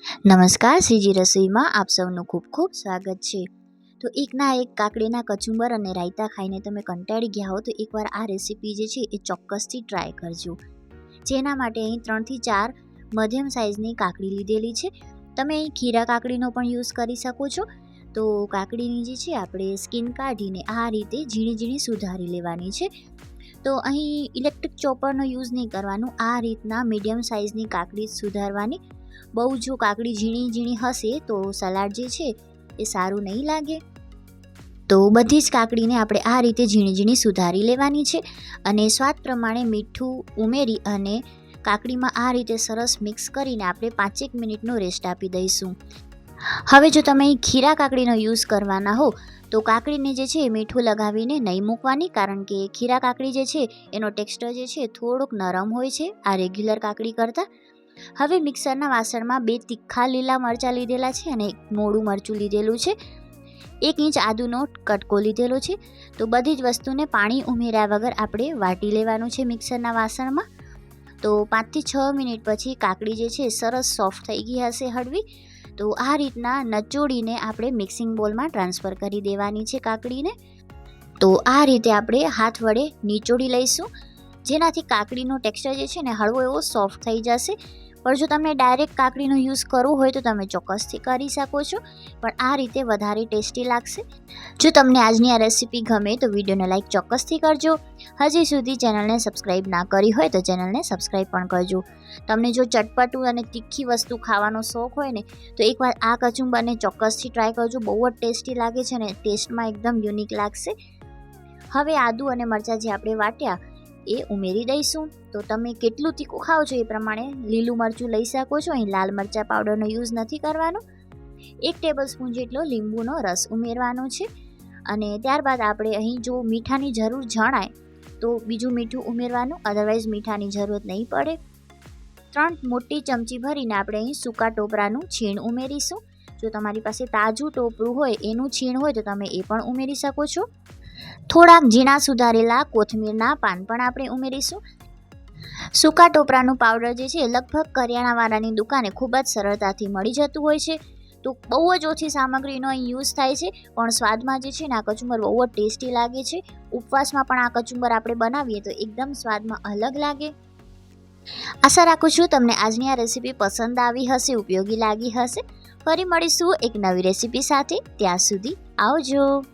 નમસ્કાર, શ્રીજી રસોઈમાં આપ સૌનું ખૂબ ખૂબ સ્વાગત છે. તો એકના એક કાકડીના કચુંબર અને રાયતા ખાઈને તમે કંટાળી ગયા હો, તો એકવાર આ રેસીપી જે છે એ ચોક્કસથી ટ્રાય કરજો. જેના માટે અહીં ત્રણથી ચાર મધ્યમ સાઇઝની કાકડી લીધેલી છે. તમે અહીં ખીરા કાકડીનો પણ યુઝ કરી શકો છો. તો કાકડીની જે છે, આપણે સ્કિન કાઢીને આ રીતે ઝીણી ઝીણી સુધારી લેવાની છે. તો અહીં ઇલેક્ટ્રિક ચોપરનો યુઝ નહીં કરવાનું. આ રીતના મીડિયમ સાઇઝની કાકડી સુધારવાની. બહુ જો કાકડી ઝીણી ઝીણી હશે તો સલાડ જે છે એ સારું નહીં લાગે. તો બધી જ કાકડીને આપણે આ રીતે ઝીણી ઝીણી સુધારી લેવાની છે અને સ્વાદ પ્રમાણે મીઠું ઉમેરી અને કાકડીમાં આ રીતે સરસ મિક્સ કરીને આપણે પાંચેક મિનિટનો રેસ્ટ આપી દઈશું. હવે જો તમે ખીરા કાકડીનો યુઝ કરવાના હો, તો કાકડીને જે છે એ મીઠું લગાવીને નહીં મૂકવાની, કારણ કે ખીરા કાકડી જે છે, એનો ટેક્સચર જે છે થોડોક નરમ હોય છે, આ રેગ્યુલર કાકડી કરતાં. હવે મિક્સરના વાસણમાં બે તીખા લીલા મરચાં લીધેલા છે અને એક મોડું મરચું લીધેલું છે. એક ઇંચ આદુનો કટકો લીધેલો છે. તો બધી જ વસ્તુને પાણી ઉમેર્યા વગર આપણે વાટી લેવાનું છે મિક્સરના વાસણમાં. તો પાંચથી છ મિનિટ પછી કાકડી જે છે સરસ સોફ્ટ થઈ ગઈ હશે હળવી. તો આ રીતના નચોડીને આપણે મિક્સિંગ બોલમાં ટ્રાન્સફર કરી દેવાની છે કાકડીને. તો આ રીતે આપણે હાથ વડે નીચોડી લઈશું. જેનાથી કાકડીનો ટેક્સચર જે છે ને હળવો એવો સોફ્ટ થઈ જશે. પણ જો તમને ડાયરેક્ટ કાકડીનો યુઝ કરવો હોય તો તમે ચોક્કસથી કરી શકો છો. પણ આ રીતે વધારે ટેસ્ટી લાગશે. જો તમને આજની આ રેસીપી ગમે તો વિડીયોને લાઈક ચોક્કસથી કરજો. હજી સુધી ચેનલને સબસ્ક્રાઈબ ના કરી હોય તો ચેનલને સબસ્ક્રાઈબ પણ કરજો. તમને જો ચટપટું અને તીખી વસ્તુ ખાવાનો શોખ હોય ને, તો એકવાર આ કચુંબરને ચોક્કસથી ટ્રાય કરજો. બહુ જ ટેસ્ટી લાગે છે અને ટેસ્ટમાં એકદમ યુનિક લાગશે. હવે આદુ અને મરચાં જે આપણે વાટ્યા. એ ઉમેરી દઈશું. તો તમે કેટલું તીખું ખાઓ છો એ પ્રમાણે લીલું મરચું લઈ શકો છો. અહીં લાલ મરચાં પાવડરનો યુઝ નથી કરવાનો. એક ટેબલ સ્પૂન જેટલો લીંબુનો રસ ઉમેરવાનો છે. અને ત્યારબાદ આપણે અહીં જો મીઠાની જરૂર જણાય, તો બીજું મીઠું ઉમેરવાનું. અદરવાઇઝ મીઠાની જરૂરત નહીં પડે. ત્રણ મોટી ચમચી ભરીને આપણે અહીં સૂકા ટોપરાનું છીણ ઉમેરીશું. જો તમારી પાસે તાજું ટોપરું હોય, એનું છીણ હોય, તો તમે એ પણ ઉમેરી શકો છો. થોડાક ઝીણા સુધારેલા કોથમીરના પાન પણ આપણે ઉમેરીશું. સૂકા ટોપરાનું પાવડર જે છે લગભગ કરિયાણાવાળાની દુકાને ખૂબ જ સરળતાથી મળી જતું હોય છે. તો બહુ જ ઓછી સામગ્રીનો યુઝ થાય છે, પણ સ્વાદમાં જે છે ને આ કચુંબર બહુ જ ટેસ્ટી લાગે છે. ઉપવાસમાં પણ આ કચુંબર આપણે બનાવીએ તો એકદમ સ્વાદમાં અલગ લાગે. આશા રાખું છું તમને આજની આ રેસીપી પસંદ આવી હશે, ઉપયોગી લાગી હશે. ફરી મળીશું એક નવી રેસીપી સાથે. ત્યાં સુધી આવજો.